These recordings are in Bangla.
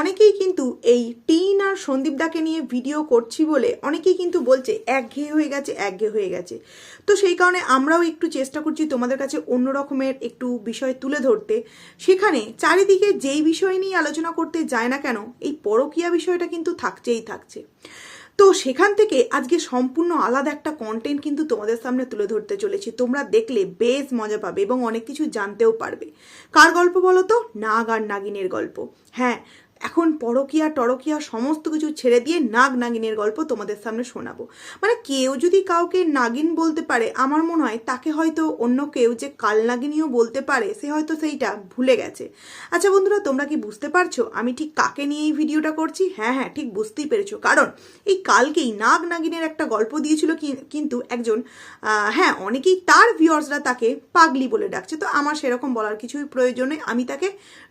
অনেকেই কিন্তু এই টিন আর সন্দীপদাকে নিয়ে ভিডিও করছি বলে অনেকেই কিন্তু বলছে একঘেয়ে হয়ে গেছে একঘেয়ে হয়ে গেছে। তো সেই কারণে আমরাও একটু চেষ্টা করছি তোমাদের কাছে অন্য রকমের একটু বিষয় তুলে ধরতে। সেখানে চারিদিকে যেই বিষয় নিয়ে আলোচনা করতে যায় না কেন, এই পরকীয়া বিষয়টা কিন্তু থাকছেই থাকছে। তো সেখান থেকে আজকে সম্পূর্ণ আলাদা একটা কন্টেন্ট কিন্তু তোমাদের সামনে তুলে ধরতে চলেছি। তোমরা দেখলে বেশ মজা পাবে এবং অনেক কিছু জানতেও পারবে। কার গল্প বলো তো? নাগ আর নাগিনের গল্প। হ্যাঁ এখন পরকিয়া, টরকিয়া সমস্ত কিছু ছেড়ে দিয়ে নাগ নাগিনের গল্প তোমাদের সামনে শোনাবো। মানে কেউ যদি কাউকে নাগিন বলতে পারে, আমার মনে হয় তাকে হয়তো অন্য কেউ যে কাল নাগিনীও বলতে পারে, সে হয়তো সেইটা ভুলে গেছে। আচ্ছা বন্ধুরা, তোমরা কি বুঝতে পারছ? আমি ঠিক কাকে নিয়ে এই ভিডিওটা করছি? হ্যাঁ হ্যাঁ ঠিক বুঝতেই পেরেছ। কারণ এই কালকেই নাগ নাগিনের একটা গল্প দিয়েছিল কিন্তু একজন হ্যাঁ অনেকেই তার ভিউয়ার্সরা তাকে পাগলি বলে ডাকছে। তো আমার সেরকম বলার কিছুই প্রয়োজনে আমি তাকে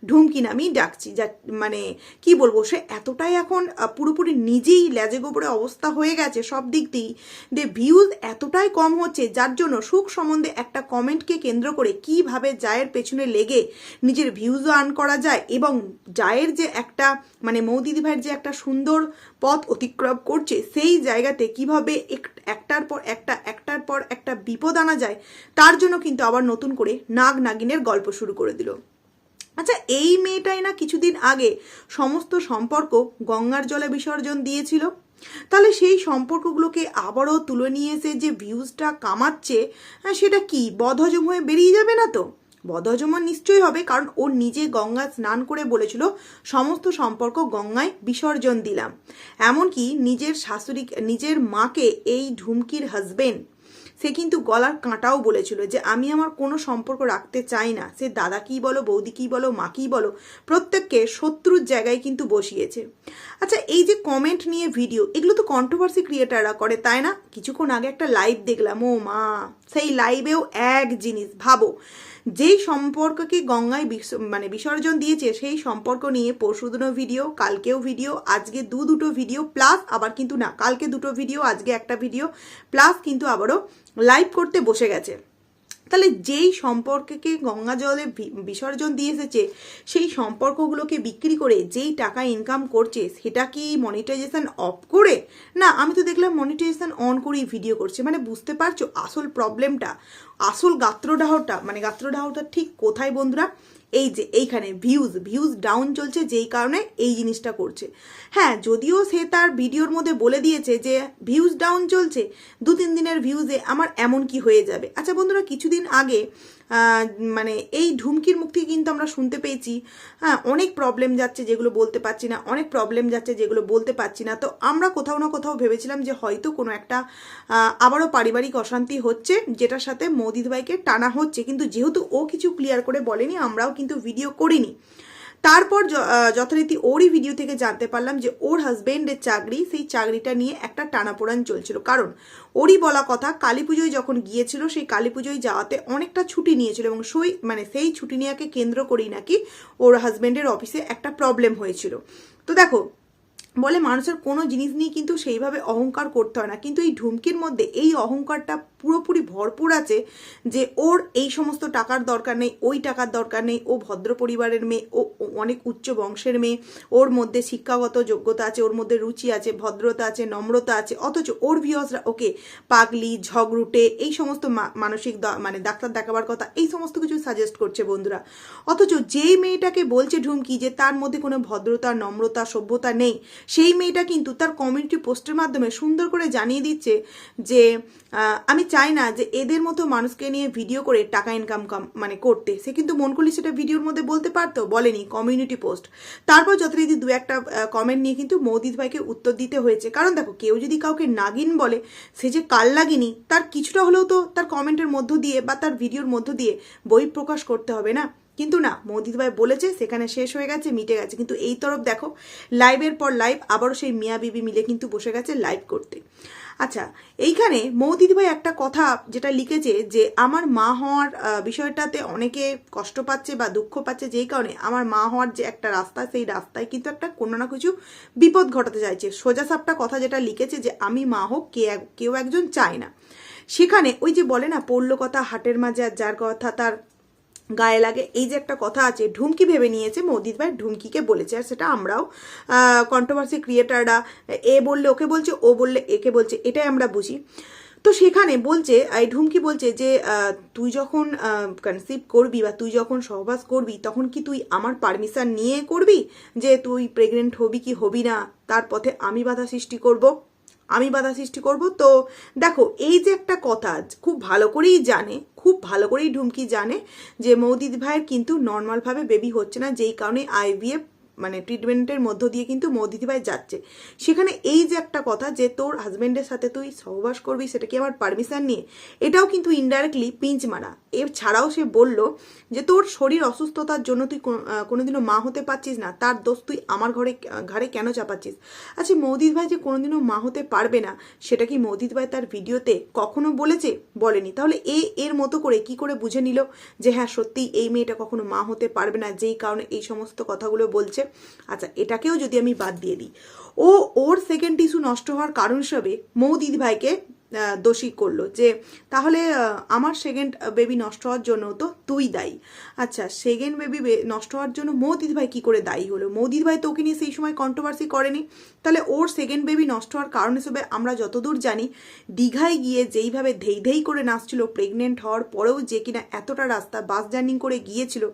ঢুমকি নামেই ডাকছি। যা মানে কি বলব, সে এতটাই এখন পুরোপুরি নিজেই লেজে গোবরে অবস্থা হয়ে গেছে সব দিক দিয়েই, যে ভিউজ এতটাই কম হচ্ছে, যার জন্য সুখ সম্বন্ধে একটা কমেন্টকে কেন্দ্র করে কীভাবে জায়ের পেছনে লেগে নিজের ভিউজও আর্ন করা যায় এবং জায়ের যে একটা মানে মৌদিদি ভাইয়ের যে একটা সুন্দর পথ অতিক্রম করছে, সেই জায়গাতে কীভাবে এক- একটার পর একটা, একটার পর একটা বিপদ আনা যায়, তার জন্য কিন্তু আবার নতুন করে নাগ নাগিনের গল্প শুরু করে দিল। আচ্ছা এই মেয়েটাই না কিছুদিন আগে সমস্ত সম্পর্ক গঙ্গার জলে বিসর্জন দিয়েছিল? তাহলে সেই সম্পর্কগুলোকে আবারও তুলে নিয়ে এসে যে ভিউজটা কামাচ্ছে হ্যাঁ, সেটা কি বদহজম হয়ে বেরিয়ে যাবে না তো? বদহজমা নিশ্চয়ই হবে কারণ ও নিজে গঙ্গা স্নান করে বলেছিল সমস্ত সম্পর্ক গঙ্গায় বিসর্জন দিলাম। এমনকি নিজের শাশুড়ি নিজের মাকে এই ঢুমকির হাজবেন্ড সে কিন্তু গলার কাঁটাও বলেছিল যে আমি আমার কোনো সম্পর্ক রাখতে চাই না। সে দাদা কী বলো, বৌদি কী বলো, মা কী বলো, প্রত্যেককে শত্রুর জায়গায় কিন্তু বসিয়েছে। আচ্ছা এই যে কমেন্ট নিয়ে ভিডিও এগুলো তো কন্ট্রোভার্সি ক্রিয়েটাররা করে, তাই না? কিছুক্ষণ আগে একটা লাইভ দেখলাম, ও মা, সেই লাইভেও এক জিনিস, ভাবো। যেই সম্পর্ককে গঙ্গায় মানে বিসর্জন দিয়েছে, সেই সম্পর্ক নিয়ে পরশুদিনও ভিডিও, কালকেও ভিডিও, আজকে দু দুটো ভিডিও, প্লাস আবার কিন্তু না, কালকে দুটো ভিডিও, আজকে একটা ভিডিও, প্লাস কিন্তু আবারও লাইভ করতে বসে গেছে। তাহলে যেই সম্পর্ককে গঙ্গা জলে বিসর্জন দিয়ে এসেছে, সেই সম্পর্কগুলোকে বিক্রি করে যেই টাকা ইনকাম করছে, সেটা কি মনিটাইজেশন অফ করে? না, আমি তো দেখলাম মনিটাইজেশন অন করেই ভিডিও করছে। মানে বুঝতে পারছ আসল প্রবলেমটা আসল গাত্রডাহটা মানে গাত্রডাহটা ঠিক কোথায় বন্ধুরা? এই যে এইখানে ভিউজ ভিউজ ডাউন চলছে যেই কারণে এই জিনিসটা করছে। হ্যাঁ যদিও সে তার ভিডিওর মধ্যে বলে দিয়েছে যে ভিউজ ডাউন চলছে দু তিন দিনের ভিউজে আমার এমন কি হয়ে যাবে। আচ্ছা বন্ধুরা, কিছুদিন আগে মানে এই ঢুমকির মুখ থেকে কিন্তু আমরা শুনতে পেয়েছি। হ্যাঁ অনেক প্রবলেম যাচ্ছে যেগুলো বলতে পারছি না, অনেক প্রবলেম যাচ্ছে যেগুলো বলতে পারছি না। তো আমরা কোথাও না কোথাও ভেবেছিলাম যে হয়তো কোনো একটা আবারও পারিবারিক অশান্তি হচ্ছে, যেটার সাথে মোদিত ভাইকে টানা হচ্ছে। কিন্তু যেহেতু ও কিছু ক্লিয়ার করে বলেনি, আমরাও কিন্তু ভিডিও করিনি। তারপর যথারীতি ওরই ভিডিও থেকে জানতে পারলাম যে ওর হাজবেন্ডের চাকরি, সেই চাকরিটা নিয়ে একটা টানাপোড়ান চলছিল। কারণ ওরই বলা কথা কালী পুজোয় যখন গিয়েছিল, সেই কালী পুজোয় যাওয়াতে অনেকটা ছুটি নিয়েছিল এবং সেই মানে সেই ছুটি নেওয়াকে কেন্দ্র করেই নাকি ওর হাজবেন্ডের অফিসে একটা প্রবলেম হয়েছিল। তো দেখো, বলে মানুষের কোনো জিনিস নিয়ে কিন্তু সেইভাবে অহংকার করতে হয় না। কিন্তু এই ঢুমকির মধ্যে এই অহংকারটা পুরোপুরি ভরপুর আছে যে ওর এই সমস্ত টাকার দরকার নেই, ওই টাকার দরকার নেই, ও ভদ্র পরিবারের মেয়ে, ও অনেক উচ্চ বংশের মেয়ে, ওর মধ্যে শিক্ষাগত যোগ্যতা আছে, ওর মধ্যে রুচি আছে, ভদ্রতা আছে, নম্রতা আছে, অথচ ওর ভিউসরা ওকে পাগলি, ঝগড়ুটে, এই সমস্ত মানসিক মানে ডাক্তার দেখাবার কথা, এই সমস্ত কিছু সাজেস্ট করছে বন্ধুরা। অথচ যেই মেয়েটাকে বলছে ঢুমকি যে তার মধ্যে কোনো ভদ্রতা, নম্রতা, সভ্যতা নেই, সেই মেয়েটা কিন্তু তার কমিউনিটি পোস্টের মাধ্যমে সুন্দর করে জানিয়ে দিচ্ছে যে আমি চাই না যে এদের মতো মানুষকে নিয়ে ভিডিও করে টাকা ইনকাম কাম মানে করতে। সে কিন্তু মন করলে সেটা ভিডিওর মধ্যে বলতে পারতো, বলেনি কমিউনিটি পোস্ট তারপর যথারীতি দু একটা কমেন্ট নিয়ে কিন্তু মৌদিত ভাইকে উত্তর দিতে হয়েছে। কারণ দেখো, কেউ যদি কাউকে নাগিন বলে, সে যে কাল লাগিনি তার কিছুটা হলেও তো তার কমেন্টের মধ্য দিয়ে বা তার ভিডিওর মধ্য দিয়ে বই প্রকাশ করতে হবে না। কিন্তু না, মৌদিত ভাই বলেছে, সেখানে শেষ হয়ে গেছে, মিটে গেছে। কিন্তু এই তরফ দেখো লাইভের পর লাইভ আবারও সেই মিয়া বিবি মিলে কিন্তু বসে গেছে লাইভ করতে। আচ্ছা এইখানে মৌদিদি ভাই একটা কথা যেটা লিখেছে যে, আমার মা হওয়ার বিষয়টাতে অনেকে কষ্ট পাচ্ছে বা দুঃখ পাচ্ছে যেই কারণে আমার মা হওয়ার যে একটা রাস্তা, সেই রাস্তায় কিন্তু একটা কোনো না কিছু বিপদ ঘটাতে চাইছে। সোজা সাপটা কথা যেটা লিখেছে যে, আমি মা হোক, কে কেউ একজন চায় না। সেখানে ওই যে বলে না, পড়ল কথা হাটের মাঝে আর যার কথা তার গায়ে লাগে। এই যে একটা কথা আছে, ঢুমকি ভেবে নিয়েছে মৌদিত ভাই, ঢুমকিকে বলেছে, আর সেটা আমরাও কন্ট্রোভার্সি ক্রিয়েটাররা এ বললে, ওকে বলছে, ও বললে, একে বলছে, এটাই আমরা বুঝি। তো সেখানে বলছে, এই ঢুমকি বলছে যে তুই যখন কনসিভ করবি বা তুই যখন সহবাস করবি, তখন কি তুই আমার পারমিশন নিয়ে করবি যে তুই প্রেগনেন্ট হবি কি হবি না? তার পথে আমি বাধা সৃষ্টি করব। আমি বাধা সৃষ্টি করব। তো দেখো, এই যে একটা কথা, খুব ভালো করেই জানে খুব ভালো করেই ঢুমকি জানে যে মৌদিদ ভাইয়ের কিন্তু নর্মালভাবে বেবি হচ্ছে না, যেই কারণে আইভিএফ মানে ট্রিটমেন্টের মধ্য দিয়ে কিন্তু মোদিদি ভাই যাচ্ছে। সেখানে এই যে একটা কথা যে তোর হাজবেন্ডের সাথে তুই সহবাস করবি, সেটা কি আমার পারমিশন নিয়ে? এটাও কিন্তু ইনডাইরেক্টলি পিঞ্চ মারা। এর ছাড়াও সে বলল যে তোর শরীর অসুস্থতার জন্য তুই কোনোদিনও মা হতে পারছিস না, তার দোষ তুই আমার ঘরে, ঘাড়ে কেন চাপাচ্ছিস? আচ্ছা মৌদিদ ভাই যে কোনোদিনও মা হতে পারবে না, সেটা কি মৌদিদ ভাই তার ভিডিওতে কখনো বলেছে? বলেনি। তাহলে এ, এর মতো করে কি করে বুঝে নিল যে হ্যাঁ সত্যি এই মেয়েটা কখনো মা হতে পারবে না, যেই কারণে এই সমস্ত কথাগুলো বলছে? আচ্ছা এটাকেও যদি আমি বাদ দিয়ে দিই। ও ওর সেকেন্ড টিস্যু নষ্ট হওয়ার কারণ হিসাবে মৌ দিদি ভাইকে আহ, দোষী করল যে, তাহলে আমার সেকেন্ড বেবি নষ্ট হওয়ার জন্য তো তুই দায়ী। আচ্ছা সেকেন্ড বেবি নষ্ট হওয়ার জন্য মৌ দিদি ভাই কী করে দায়ী হলো? মৌ দিদি ভাই তোকে নিয়ে সেই সময় কন্ট্রোভার্সি করেনি। তাহলে ওর সেকেন্ড বেবি নষ্ট হওয়ার কারণ হিসেবে আমরা যতদূর জানি, দীঘায় গিয়ে যেইভাবে ধেই ধেই করে নাচছিল প্রেগনেন্ট হওয়ার পরেও যে কিনা এতটা রাস্তা বাস জার্নিং করে গিয়েছিল,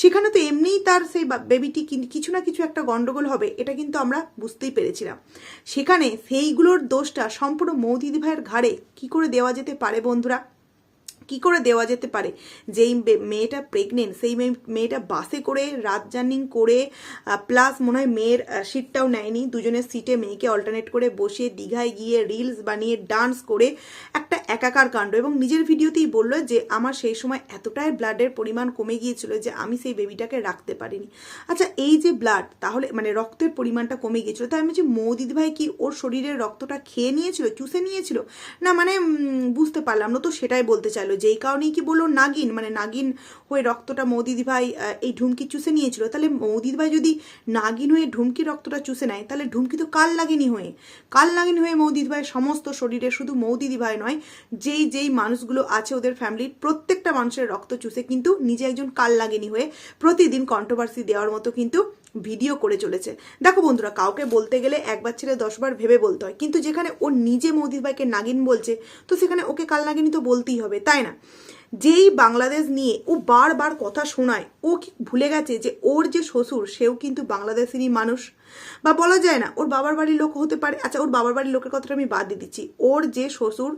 সেখানে তো এমনিই তার সেই বেবিটি কিছু না কিছু একটা গন্ডগোল হবে, এটা কিন্তু আমরা বুঝতেই পেরেছিলাম। সেখানে সেইগুলোর দোষটা সম্পূর্ণ মৌদিদি ভাইয়ের ঘাড়ে কি করে দেওয়া যেতে পারে বন্ধুরা? কি করে দেওয়া যেতে পারে? যেই মেয়েটা প্রেগনেন্ট সেই মেয়ে- মেয়েটা বাসে করে রাত জার্নিং করে প্লাস মনে হয় মেয়ের সিটটাও নেয়নি। দুজনের সিটে মেয়েকে অল্টারনেট করে বসে দীঘায় গিয়ে রিলস বানিয়ে ডান্স করে একটা একাকার কাণ্ড। এবং নিজের ভিডিওতেই বলল যে, আমার সেই সময় এতটাই ব্লাডের পরিমাণ কমে গিয়েছিল যে, আমি সেই বেবিটাকে রাখতে পারিনি। আচ্ছা এই যে ব্লাড তাহলে মানে রক্তের পরিমাণটা কমে গিয়েছিল। তাই আমি যে মৌদিদি ভাই কি ওর শরীরের রক্তটা খেয়ে নিয়েছিল, চুষে নিয়েছিল? না মানে বুঝতে পারলাম না তো সেটাই বলতে চাইলো। যেই কারণেই কি বলল নাগিন মানে নাগিন হয়ে রক্তটা মৌদিদি ভাই এই ঢুমকি চুষে নিয়েছিল। তাহলে মৌদিদি ভাই যদি নাগিন হয়ে ঢুমকি রক্তটা চুষে নেয়, তাহলে ঢুমকি তো কাল লাগেনি হয়ে, কাল লাগেনি হয়ে মৌদিদি ভাই সমস্ত শরীরে শুধু মৌদিদি ভাই নয়, যেই যেই মানুষগুলো আছে ওদের ফ্যামিলির প্রত্যেকটা মানুষের রক্ত চুষে কিন্তু নিজে একজন কাল লাগেনি হয়ে প্রতিদিন কন্ট্রোভার্সি দেওয়ার মতো কিন্তু ভিডিও করে চলেছে। দেখো বন্ধুরা, কাউকে বলতে গেলে একবার ছেড়ে দশবার ভেবে বলতে হয়। কিন্তু যেখানে ও নিজে মৌদির ভাইকে নাগিন বলছে, তো সেখানে ওকে কাল নাগিনী তো বলতেই হবে, তাই না? যেই বাংলাদেশ নিয়ে ও বারবার কথা শোনায়, ও কি ভুলে গেছে যে ওর যে শ্বশুর, সেও কিন্তু বাংলাদেশেরই মানুষ? বা বলা যায় না, ওর বাবার বাড়ির লোক হতে পারে। আচ্ছা ওর বাবার বাড়ির লোকের কথাটা আমি বাদ দিয়ে দিচ্ছি। ওর যে শ্বশুর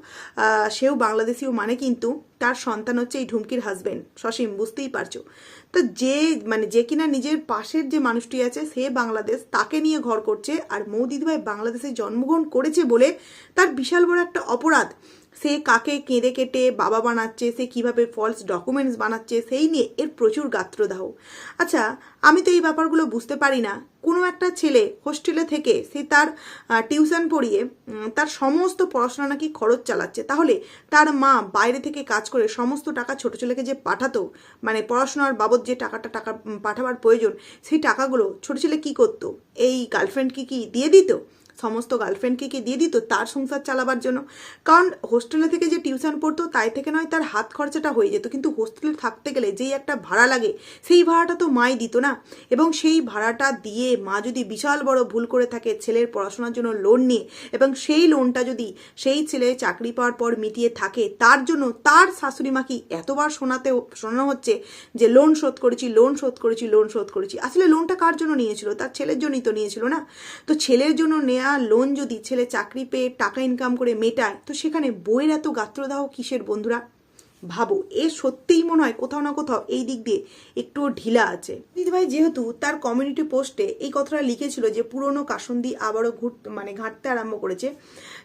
সেও বাংলাদেশিও মানে কিন্তু তার সন্তান হচ্ছে এই ঢুমকির হাজবেন্ড সসীম, বুঝতেই পারছ? তো যে মানে যে কিনা নিজের পাশের যে মানুষটি আছে, সে বাংলাদেশ, তাকে নিয়ে ঘর করছে। আর মৌ দিদিভাই বাংলাদেশে জন্মগ্রহণ করেছে বলে তার বিশাল বড় একটা অপরাধ। সে কাকে কেঁদে কেটে বাবা বানাচ্ছে, সে কীভাবে ফলস ডকুমেন্টস বানাচ্ছে, সেই নিয়ে এর প্রচুর গাত্রদাহ। আচ্ছা আমি তো এই ব্যাপারগুলো বুঝতে পারি না। কোনো একটা ছেলে হোস্টেলে থেকে সে তার টিউশন পড়িয়ে তার সমস্ত পড়াশোনা নাকি খরচ চালাচ্ছে। তাহলে তার মা বাইরে থেকে কাজ করে সমস্ত টাকা ছোট ছেলেকে যে পাঠাতো মানে পড়াশোনার বাবদ যে টাকাটা টাকা পাঠাবার প্রয়োজন, সেই টাকাগুলো ছোট ছেলে কি করতো? এই গার্লফ্রেন্ডকে কি দিয়ে দিত? সমস্ত গার্লফ্রেন্ডকে কি দিয়ে দিত তার সংসার চালাবার জন্য? কারণ হোস্টেলে থেকে যে টিউশন পড়তো, তাই থেকে নয় তার হাত খরচাটা হয়ে যেত। কিন্তু হোস্টেলে থাকতে গেলে যেই একটা ভাড়া লাগে, সেই ভাড়াটা তো মাই দিত না। এবং সেই ভাড়াটা দিয়ে মা যদি বিশাল বড় ভুল করে থাকে ছেলের পড়াশোনার জন্য লোন নিয়ে, এবং সেই লোনটা যদি সেই ছেলে চাকরি পাওয়ার পর মিটিয়ে থাকে, তার জন্য তার শাশুড়ি মা কি এতবার শোনাতে শোনানো হচ্ছে যে লোন শোধ করেছি লোন শোধ করেছি লোন শোধ করেছি। আসলে লোনটা কার জন্য নিয়েছিল? তার ছেলের জন্যই তো নিয়েছিল না। তো ছেলের জন্য নেওয়া লোন যদি ছেলে চাকরি পেয়ে টাকা ইনকাম করে মেটায়, তো সেখানে বইয়ের এত গাত্রদাহ কিসের বন্ধুরা? ভাবো, এ সত্যিই মনে হয় কোথাও না কোথাও এই দিক দিয়ে একটুও ঢিলা আছে। দিদিভাই যেহেতু তার কমিউনিটি পোস্টে এই কথাটা লিখেছিল যে, পুরনো কাসন্দি আবারও ঘুর মানে ঘাঁটতে আরম্ভ করেছে।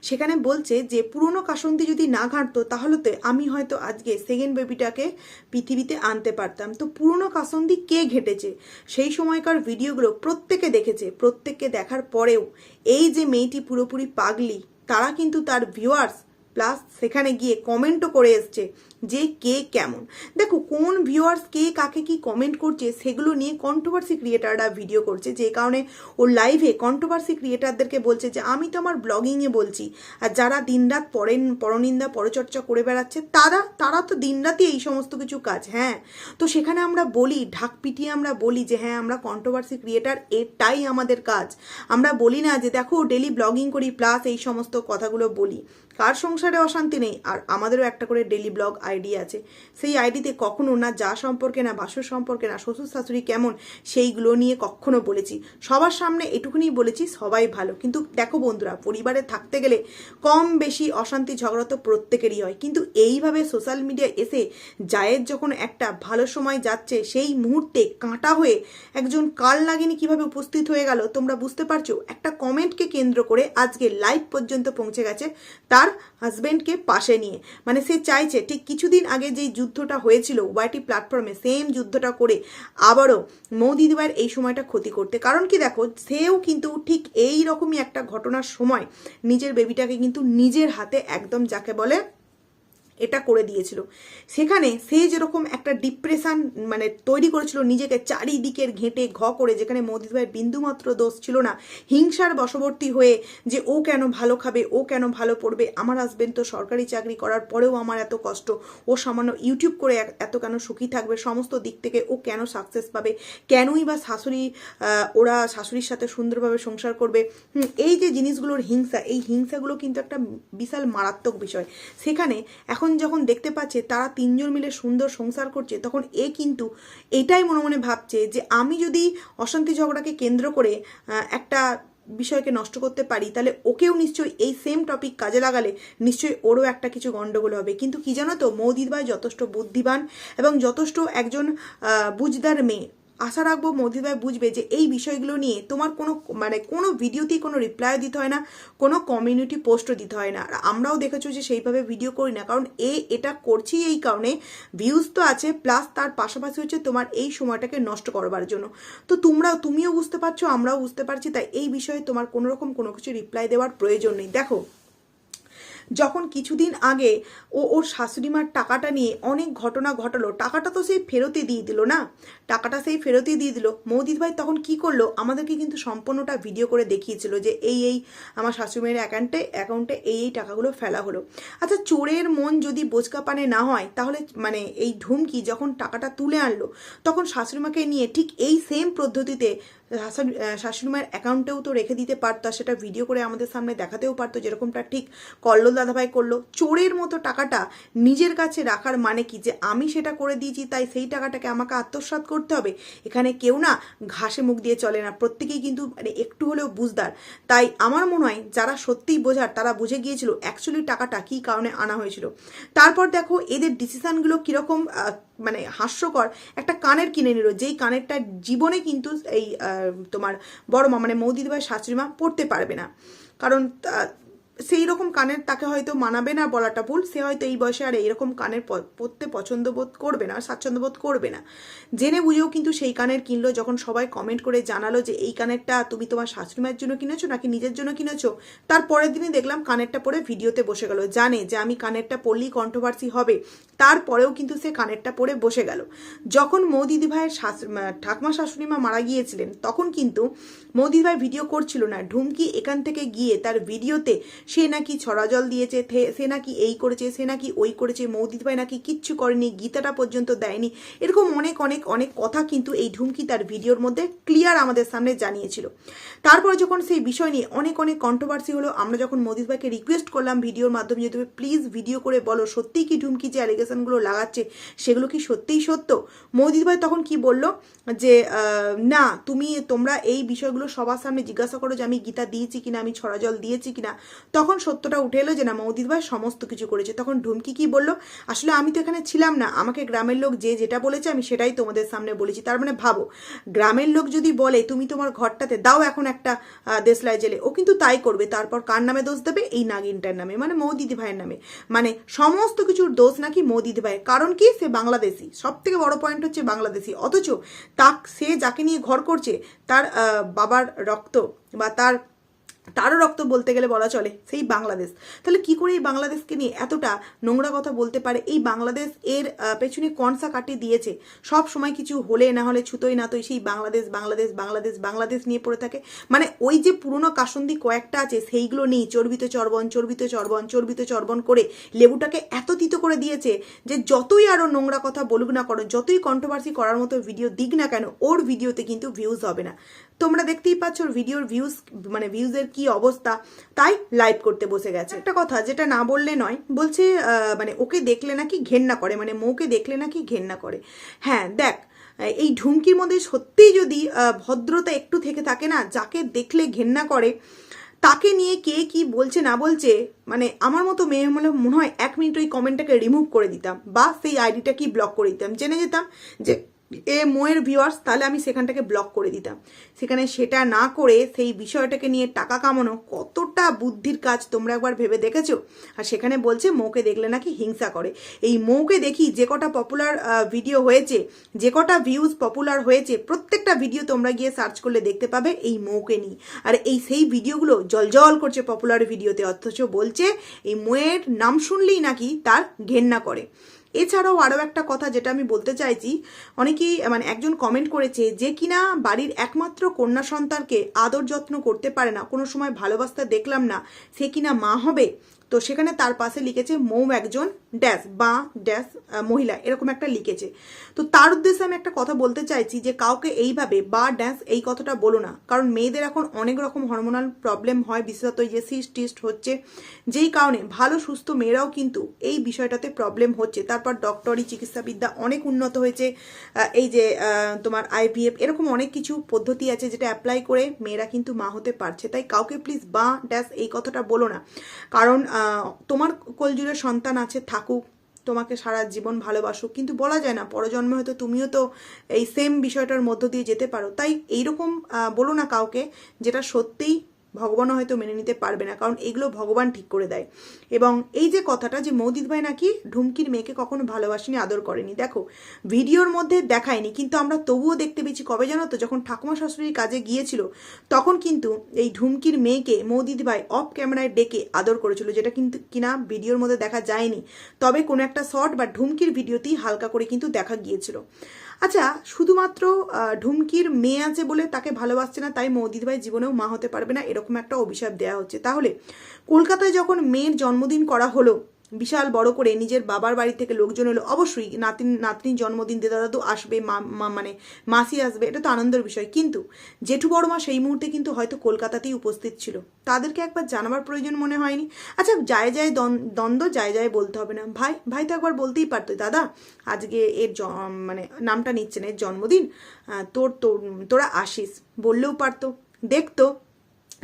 সেখানে বলছে যে, পুরনো কাসন্দি যদি না ঘাঁটতো, তাহলে তো আমি হয়তো আজকে সেকেন্ড বেবিটাকে পৃথিবীতে আনতে পারতাম। তো পুরনো কাসন্দি কে ঘেটেছে? সেই সময়কার ভিডিওগুলো প্রত্যেকে দেখেছে। প্রত্যেককে দেখার পরেও এই যে মেয়েটি পুরোপুরি পাগলি, তারা কিন্তু তার ভিউয়ার্স প্লাস সেখানে গিয়ে কমেন্টও করে এসছে যে কে কেমন। দেখো, কোন ভিউয়ার্স কে কাকে কি কমেন্ট করছে, সেগুলো নিয়ে কন্ট্রোভার্সি ক্রিয়েটাররা ভিডিও করছে। যে কারণে ওর লাইভে কন্ট্রোভার্সি ক্রিয়েটারদেরকে বলছে যে, আমি তো আমার ব্লগিংয়ে বলছি। আর যারা দিনরাত পরেন পরনিন্দা, পরচর্চা করে বেড়াচ্ছে, তারা তারা তো দিনরাতই এই সমস্ত কিছু কাজ হ্যাঁ। তো সেখানে আমরা বলি, ঢাক পিটিয়ে আমরা বলি যে হ্যাঁ আমরা কন্ট্রোভার্সি ক্রিয়েটার এটাই আমাদের কাজ। আমরা বলি না যে, দেখো ডেলি ব্লগিং করি প্লাস এই সমস্ত কথাগুলো বলি। কার সংসারে অশান্তি নেই? আর আমাদেরও একটা করে ডেলি ব্লগ আইডি আছে। সেই আইডিতে কখনো না যা সম্পর্কে, না বাসর সম্পর্কে, না শ্বশুর শাশুড়ি কেমন, সেইগুলো নিয়ে কখনো বলেছি। সবার সামনে এটুকুনি বলেছি, সবাই ভালো। কিন্তু দেখো বন্ধুরা, পরিবারে থাকতে গেলে কম বেশি অশান্তি, ঝগড়া তো প্রত্যেকেরই হয়। কিন্তু এইভাবে সোশ্যাল মিডিয়ায় এসে জায়ের যখন একটা ভালো সময় যাচ্ছে, সেই মুহূর্তে কাঁটা হয়ে একজন কাল লাগেনি কীভাবে উপস্থিত হয়ে গেল, তোমরা বুঝতে পারছ? একটা কমেন্টকে কেন্দ্র করে আজকে লাইভ পর্যন্ত পৌঁছে গেছে। তার হাজবেন্ডকে পাশে নিয়ে। মানে সে চাইছে, ঠিক কিছুদিন আগে যেই যুদ্ধটা হয়েছিল, ওয়াইটি প্ল্যাটফর্মে সেম যুদ্ধটা করে আবারও মৌদি দিবার এই সময়টা ক্ষতি করতে। কারণ কি দেখো, সেও কিন্তু ঠিক এই রকমই একটা ঘটনার সময় নিজের বেবিটাকে কিন্তু নিজের হাতে একদম যাকে বলে এটা করে দিয়েছিল। সেখানে সে যেরকম একটা ডিপ্রেশন মানে তৈরি করেছিল, নিজেকে চারিদিকের ঘেঁটে ঘ করে, যেখানে মোদি ভাইয়ের বিন্দুমাত্র দোষ ছিল না, হিংসার বশবর্তী হয়ে যে ও কেন ভালো খাবে, ও কেন ভালো পড়বে, আমার হাজবেন্ড তো সরকারি চাকরি করার পরেও আমার এত কষ্ট, ও সামান্য ইউটিউব করে এত কেন সুখী থাকবে, সমস্ত দিক থেকে ও কেন সাকসেস পাবে, কেনই বা শাশুড়ি ওরা শাশুড়ির সাথে সুন্দরভাবে সংসার করবে? এই যে জিনিসগুলোর হিংসা, এই হিংসাগুলো কিন্তু একটা বিশাল মারাত্মক বিষয়। সেখানে এখন যখন দেখতে পাচ্ছে তারা তিনজন মিলে সুন্দর সংসার করছে, তখন এ কিন্তু এটাই মনে মনে ভাবছে যে আমি যদি অশান্তি ঝগড়াকে কেন্দ্র করে একটা বিষয়কে নষ্ট করতে পারি, তাহলে ওকেও নিশ্চয়ই এই সেম টপিক কাজে লাগালে নিশ্চয়ই ওরও একটা কিছু গন্ডগোল হবে। কিন্তু কি জানো তো মৌদির ভাই যথেষ্ট বুদ্ধিমান এবং যথেষ্ট একজন বুঝদার মেয়ে। আশা রাখব মোদিভাই বুঝবে যে এই বিষয়গুলো নিয়ে তোমার কোনো মানে কোনো ভিডিওতেই কোনো রিপ্লাইও দিতে হয় না, কোনো কমিউনিটি পোস্টও দিতে হয় না। আর আমরাও দেখেছ যে সেইভাবে ভিডিও করি না, কারণ এ, এটা করছি এই কারণে ভিউজ তো আছে প্লাস তার পাশাপাশি হচ্ছে তোমার এই সময়টাকে নষ্ট করবার জন্য। তো তোমরাও, তুমিও বুঝতে পারছ, আমরাও বুঝতে পারছি, তাই এই বিষয়ে তোমার কোনো রকম কোনো কিছু রিপ্লাই দেওয়ার প্রয়োজন নেই। দেখো। যখন কিছুদিন আগে ও ওর শাশুড়িমার টাকাটা নিয়ে অনেক ঘটনা ঘটালো, টাকাটা তো সেই ফেরতই দিয়ে দিল না? টাকাটা সেই ফেরতই দিয়ে দিল। মৌদিত ভাই তখন কি করল? আমাদেরকে কিন্তু সম্পূর্ণটা ভিডিও করে দেখিয়েছিল যে এই এই আমার শাশুড়িমায়ের অ্যাকাউন্টে অ্যাকাউন্টে এই এই টাকাগুলো ফেলা হলো। আচ্ছা চোরের মন যদি বোচকা পানে না হয়, তাহলে মানে এই ঢুমকি যখন টাকাটা তুলে আনলো, তখন শাশুড়িমাকে নিয়ে ঠিক এই সেম পদ্ধতিতে আহ, শাশুড়িমায়ের অ্যাকাউন্টেও তো রেখে দিতে পারতো আর সেটা ভিডিও করে আমাদের সামনে দেখাতেও পারতো যেরকমটা ঠিক কল্লোল দাদাভাই করল। চোরের মতো টাকাটা নিজের কাছে রাখার মানে কি? যে আমি সেটা করে দিয়েছি তাই সেই টাকাটাকে আমাকে আত্মসাৎ করতে হবে? এখানে কেউ না ঘাসে মুখ দিয়ে চলে না প্রত্যেকেই কিন্তু মানে একটু হলেও বুঝদার। তাই আমার মনে হয় যারা সত্যিই বোঝার তারা বুঝে গিয়েছিল অ্যাকচুয়ালি টাকাটা কী কারণে আনা হয়েছিল। তারপর দেখো এদের ডিসিশানগুলো কীরকম মানে হাস্যকর একটা কানের কিনে নিল, যেই কানেরটা জীবনে কিন্তু এই তোমার বড় মা মানে মৌদিদি ভাই শাশুড়ি মা পড়তে পারবে না। কারণ সেই রকম কানের তাকে হয়তো মানাবে না বলাটা ভুল, সে হয়তো এই বয়সে আর এইরকম কানের প- পরতে পছন্দ বোধ করবে না, স্বাচ্ছন্দ্য বোধ করবে না। জেনে বুঝেও কিন্তু সেই কানের কিনলো, যখন সবাই কমেন্ট করে জানালো যে এই কানেরটা তুমি তোমার শাশুড়ি মায়ের জন্য কিনেছো নাকি নিজের জন্য কিনেছো? তার পরের দিনই দেখলাম কানেরটা পরে ভিডিওতে বসে গেল, জানে যে আমি কানেরটা পরলেই কন্ট্রোভার্সি হবে। তারপরেও কিন্তু সে কানেরটা পরে বসে গেল। যখন মৌদিদি ভাইয়ের শাশু- মা- ঠাকমা শাশুড়ি মা মারা গিয়েছিলেন, তখন কিন্তু মৌদিদি ভাই ভিডিও করছিল না। ঢুমকি এখান থেকে গিয়ে তার ভিডিওতে সে নাকি ছড়া জল দিয়েছে সে নাকি এই করেছে, সে নাকি ওই করেছে মৌদিদি ভাই নাকি কিচ্ছু করেনি, গীতাটা পর্যন্ত দেয়নি। এরকম অনেক অনেক অনেক কথা কিন্তু এই ঢুমকি তার ভিডিওর মধ্যে ক্লিয়ার আমাদের সামনে জানিয়েছিল। তারপরে যখন সেই বিষয় নিয়ে অনেক অনেক কন্ট্রোভার্সি হলো, আমরা যখন মোদিত ভাইকে রিকোয়েস্ট করলাম ভিডিওর মাধ্যমে যে তুমি প্লিজ ভিডিও করে বলো, সত্যিই কি ঢুমকি যে অ্যালিগেশনগুলো লাগাচ্ছে সেগুলো কি সত্যিই সত্য? মোদিত ভাই তখন কি বলল? যে না তুমি তোমরা এই বিষয়গুলো সবার সামনে জিজ্ঞাসা করো যে আমি গীতা দিয়েছি কিনা আমি ছড়া জল দিয়েছি কিনা। তখন সত্যটা উঠে এলো যে না মৌদিত ভাই সমস্ত কিছু করেছে। তখন ঢুমকি কি বলল? আসলে আমি তো এখানে ছিলাম না আমাকে গ্রামের লোক যে যেটা বলেছে আমি সেটাই তোমাদের সামনে বলেছি। তার মানে ভাবো গ্রামের লোক যদি বলে তুমি তোমার ঘরটাতে দাও এখন একটা আহ, দেশলাই জেলে। ও কিন্তু তাই করবে। তারপর কার নামে দোষ দেবে? এই নাগিনটার নামে মানে মৌদিদি ভাইয়ের নামে। মানে সমস্ত কিছুর দোষ নাকি মৌদিদি পারে। কারণ কি? সে বাংলাদেশি। সব থেকে বড় পয়েন্ট হচ্ছে বাংলাদেশি। অথচ তাক সে যাকে নিয়ে ঘর করছে, তার বাবার রক্ত বা তার তারও রক্ত বলতে গেলে বলা চলে সেই বাংলাদেশ। তাহলে কি করে এই বাংলাদেশকে নিয়ে এতটা নোংরা কথা বলতে পারে? এই বাংলাদেশ এর পেছনে কনসা কাটি দিয়েছে। সব সময় কিছু হলে না হলে ছুতোই না তোই সেই বাংলাদেশ বাংলাদেশ বাংলাদেশ বাংলাদেশ নিয়ে পড়ে থাকে। মানে ওই যে পুরনো কাসন্দি কয়েকটা আছে, সেইগুলো নিয়ে চর্বিত চর্বণ চর্বিত চর্বণ চর্বিত চর্বণ করে লেবুটাকে এত তিত করে দিয়েছে যে যতই আরও নোংরা কথা বলুক না করো যতই কন্ট্রোভার্সি করার মতো ভিডিও দিক না কেন, ওর ভিডিওতে কিন্তু ভিউজ হবে না। তোমরা দেখতেই পাচ্ছ ওর ভিডিওর ভিউজ মানে ভিউজের কি অবস্থা, তাই লাইভ করতে বসে গেছে। একটা কথা, যেটা না বললে নয়, বলছে মানে ওকে দেখলে নাকি ঘেন্না করে মানে মৌকে দেখলে নাকি ঘেন্না করে। হ্যাঁ দেখ, এই ঢুমকির মধ্যে সত্যিই যদি ভদ্রতা একটু থেকে থাকে না, যাকে দেখলে ঘেন্না করে, তাকে নিয়ে কে কি বলছে না বলছে মানে আমার মতো মেয়ে হলে মনে হয় এক মিনিট ওই কমেন্টটাকে রিমুভ করে দিতাম, বা সেই আইডিটা কি ব্লক করে দিতাম। জেনে যেতাম যে এ মোয়ের ভিউয়ার্স তাহলে আমি সেখানটাকে ব্লক করে দিতাম। সেখানে সেটা না করে সেই বিষয়টাকে নিয়ে টাকা কামানো কতটা বুদ্ধির কাজ তোমরা একবার ভেবে দেখেছ? আর সেখানে বলছে, মৌকে দেখলে নাকি হিংসা করে। এই মৌকে দেখি যে কটা পপুলার ভিডিও হয়েছে, যে কটা ভিউজ পপুলার হয়েছে, প্রত্যেকটা ভিডিও তোমরা গিয়ে সার্চ করলে দেখতে পাবে এই মৌকে নিয়ে। আর এই সেই ভিডিওগুলো জলজল করছে পপুলার ভিডিওতে অথচ বলছে, এই মোয়ের নাম শুনলেই নাকি তার ঘেন্না করে। এছাড়াও আরও একটা কথা যেটা আমি বলতে চাইছি, অনেকেই মানে একজন কমেন্ট করেছে যে কিনা বাড়ির একমাত্র কন্যা সন্তানকে আদর যত্ন করতে পারে না, কোনো সময় ভালোবাসতে দেখলাম না, সে কিনা মা হবে? তো সেখানে তার পাশে লিখেছে মৌ একজন ড্যাশ বা ড্যাশ মহিলা, এরকম একটা লিখেছে। তো তার উদ্দেশ্যে আমি একটা কথা বলতে চাইছি যে কাউকে এইভাবে বা ড্যাশ এই কথাটা বলো না, কারণ মেয়েদের এখন অনেক রকম হরমোনাল প্রবলেম হয়, বিশেষত যে সিস্ট টিস্ট হচ্ছে। যেই কারণে ভালো, সুস্থ মেয়েরাও কিন্তু এই বিষয়টাতে প্রবলেম হচ্ছে। তারপর ডক্টরি চিকিৎসাবিদ্যা অনেক উন্নত হয়েছে এই যে তোমার আইভিএফ এরকম অনেক কিছু পদ্ধতি আছে যেটা অ্যাপ্লাই করে মেয়েরা কিন্তু মা হতে পারছে। তাই কাউকে প্লিজ বা ড্যাশ এই কথাটা বলো না। কারণ তোমার কোলজুড়ে সন্তান আছে, থাকুক, তোমাকে সারা জীবন ভালোবাসুক। কিন্তু বলা যায় না, পরজন্মে হয়তো তুমিও তো এই সেম বিষয়টার মধ্য দিয়ে যেতে পারো। তাই এইরকম বলো না কাউকে যেটা সত্যিই ভগবানও হয়তো মেনে নিতে পারবে না, কারণ এগুলো ভগবান ঠিক করে দেয়। এবং এই যে কথাটা যে মৌদিত ভাই নাকি ঢুমকির মেয়েকে কখনো ভালোবাসেনি, আদর করেনি, দেখো, ভিডিওর মধ্যে দেখায়নি, কিন্তু আমরা তবুও দেখতে পেয়েছি, কবে জানো তো, যখন ঠাকুমা শাশুড়ির কাজে গিয়েছিল, তখন কিন্তু এই ঢুমকির মেয়েকে মৌদিত ভাই অফ ক্যামেরায় ডেকে আদর করেছিল, যেটা কিন্তু কিনা ভিডিওর মধ্যে দেখা যায়নি। তবে কোনো একটা শর্ট বা ঢুমকির ভিডিওতেই হালকা করে কিন্তু দেখা গিয়েছিল। আচ্ছা শুধুমাত্র ঢুমকির মেয়ে আছে বলে তাকে ভালোবাসছে না, তাই মৌদিত ভাই জীবনেও মা হতে পারবে না, এরকম একটা অভিশাপ দেওয়া হচ্ছে। তাহলে, কলকাতায় যখন মেয়ের জন্মদিন করা হলো বিশাল বড় করে নিজের বাবার বাড়ি থেকে লোকজন এলো। অবশ্যই নাতিন, নাতনির জন্মদিন দাদা দাদু আসবে, মা মানে মাসি আসবে, এটা তো আনন্দের বিষয়। কিন্তু জেঠু বড়মা সেই মুহূর্তে কিন্তু হয়তো কলকাতাতেই উপস্থিত ছিল। তাদেরকে একবার জানাবার প্রয়োজন মনে হয়নি। আচ্ছা যায় যায় দ্বন্দ্ব- যায় যায় বলতে হবে না। ভাই ভাই তো একবার বলতেই পারতো, দাদা, আজকে এর মানে নামটা নিচ্ছেন এর জন্মদিন তোর তোর, তোরা আসিস। বললেও পারতো। দেখতো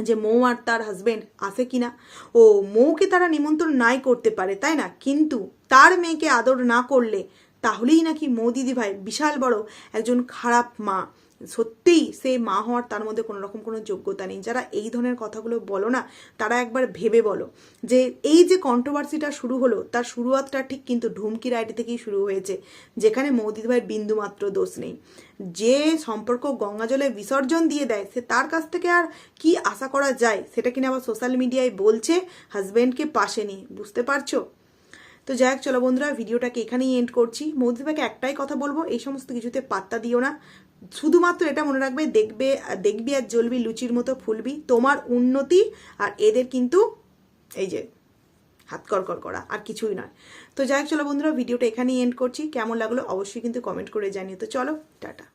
যে মৌ আর তার হাজবেন্ড আসে কিনা। ও মৌকে তারা নিমন্ত্রণ নাই করতে পারে, তাই না? কিন্তু তার মেয়েকে আদর না করলে তাহলেই নাকি মৌ দিদিভাই বিশাল বড় একজন খারাপ মা। সত্যিই সে মা হওয়ার তার মধ্যে কোনো রকম কোনো যোগ্যতা নেই। যারা এই ধরনের কথাগুলো বলো না, তারা একবার ভেবে বলো। যে এই যে কন্ট্রোভার্সিটা শুরু হলো, তার শুরুয়াতটা ঠিক কিন্তু ঢুমকির আইডি থেকেই শুরু হয়েছে, যেখানে মৌদিদ ভাইয়ের বিন্দুমাত্র দোষ নেই। যে সম্পর্ক গঙ্গা জলে বিসর্জন দিয়ে দেয়, সে তার কাছ থেকে আর কি আশা করা যায়, সেটা কিনা আবার সোশ্যাল মিডিয়ায় বলছে হাজব্যান্ডকে পাশে নিয়ে বুঝতে পারছ? তো যাই হোক, চলো বন্ধুরা, ভিডিওটাকে এখানেই এন্ড করছি। মৌদিভাইকে একটাই কথা বলব, এই সমস্ত কিছুতে পাত্তা দিও না। শুধুমাত্র এটা মনে রাখবে, দেখবে, দেখবি আর জ্বলবি, লুচির মতো ফুলবি। তোমার উন্নতি আর এদের কিন্তু এই যে হাত কর করা, আর কিছুই নয়। তো যাই হোক, চলো বন্ধুরা, ভিডিওটা এখানেই এন্ড করছি। কেমন লাগল অবশ্যই কিন্তু কমেন্ট করে জানিও। তো চলো, টাটা।